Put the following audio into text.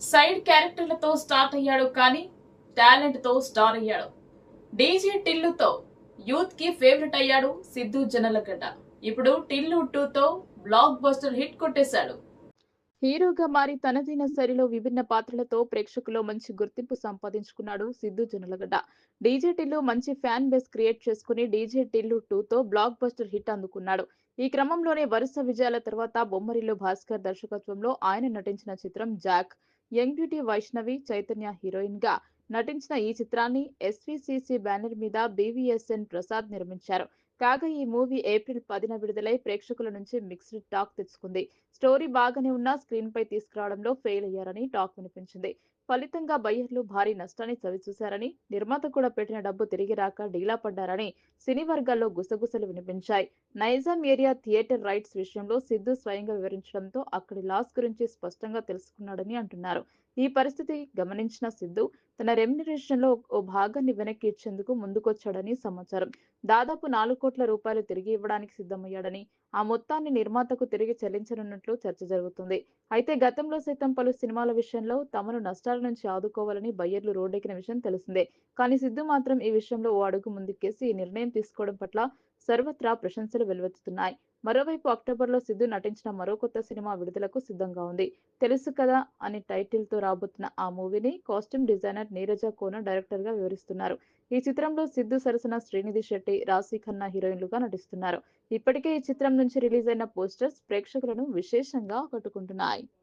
Side క్యారెక్టర్లతో start అయ్యాడు కానీ టాలెంట్తో స్టార్ అయ్యాడు. డీజే టిల్లుతో యూత్కి ఫేవరెట్ అయ్యాడు సిద్ధు జనలగడ్డ. ఇప్పుడు టిల్లు టూ తో బ్లాక్ బస్టర్ హిట్ కొట్టేశాడు. హీరోగా మారి తనదైన శైలిలో విభిన్న పాత్రలతో ప్రేక్షకుల్లో మంచి గుర్తింపు సంపాదించుకున్నాడు సిద్ధు జనలగడ్డ. డీజే టిల్లు మంచి ఫ్యాన్ బేస్ క్రియేట్ చేసుకుని డీజే టిల్లు టూ తో బ్లాక్ బస్టర్ హిట్ అందుకున్నాడు. ఈ క్రమంలోనే వరుస విజయాల తర్వాత బొమ్మరిలో భాస్కర్ దర్శకత్వంలో ఆయన నటించిన చిత్రం Jack. Young beauty Vaishnavi Chaitanya హీరోయిన్గా నటించిన ఈ చిత్రాన్ని ఎస్విసిసి బ్యానర్ మీద బీవీఎస్ఎన్ ప్రసాద్ నిర్మించారు. కాగా ఈ మూవీ ఏప్రిల్ పదిన విడుదలై ప్రేక్షకుల నుంచి మిక్స్డ్ టాక్ తెచ్చుకుంది. స్టోరీ బాగానే ఉన్నా స్క్రీన్ పై తీసుకురావడంలో ఫెయిల్ అయ్యారని టాక్ వినిపించింది. ఫలితంగా బయ్యర్లు భారీ నష్టాన్ని చవిచూశారని నిర్మాత కూడా పెట్టిన డబ్బు తిరిగి రాక డీలా పడ్డారని సినీ వర్గాల్లో గుసగుసలు వినిపించాయి. నైజాం ఏరియా థియేటర్ రైట్స్ విషయంలో సిద్ధు స్వయంగా వివరించడంతో అక్కడి లాస్ గురించి స్పష్టంగా తెలుసుకున్నాడని అంటున్నారు. ఈ పరిస్థితి గమనించిన సిద్ధు తన రెమ్యునరేషన్లో ఓ భాగాన్ని వెనక్కి ఇచ్చేందుకు ముందుకొచ్చాడని సమాచారం. దాదాపు నాలుగు కోట్ల రూపాయలు తిరిగి ఇవ్వడానికి సిద్ధమయ్యాడని ఆ మొత్తాన్ని నిర్మాతకు తిరిగి చెల్లించనున్నట్లు చర్చ జరుగుతుంది. అయితే గతంలో సైతం పలు సినిమాల విషయంలో తమను నష్టాల నుంచి ఆదుకోవాలని బయ్యర్లు రోడ్డెక్కిన విషయం తెలిసిందే. కానీ సిద్ధు మాత్రం ఈ విషయంలో ఓ అడుగు ముందుకేసి ఈ నిర్ణయం తీసుకోవడం పట్ల సర్వత్రా ప్రశంసలు వెలువెత్తుతున్నాయి. మరోవైపు అక్టోబర్లో సిద్ధు నటించిన మరో కొత్త సినిమా విడుదలకు సిద్ధంగా ఉంది. తెలుసు కదా అని టైటిల్తో రాబోతున్న ఆ మూవీని కాస్ట్యూమ్ డిజైనర్ నీరజ కోన డైరెక్టర్గా వివరిస్తున్నారు. ఈ చిత్రంలో సిద్ధు సరసన శ్రీనిధి శెట్టి రాశి ఖన్నా హీరోయిన్లుగా నటిస్తున్నారు. ఇప్పటికే ఈ చిత్రం నుంచి రిలీజ్ అయిన పోస్టర్స్ ప్రేక్షకులను విశేషంగా ఆకట్టుకుంటున్నాయి.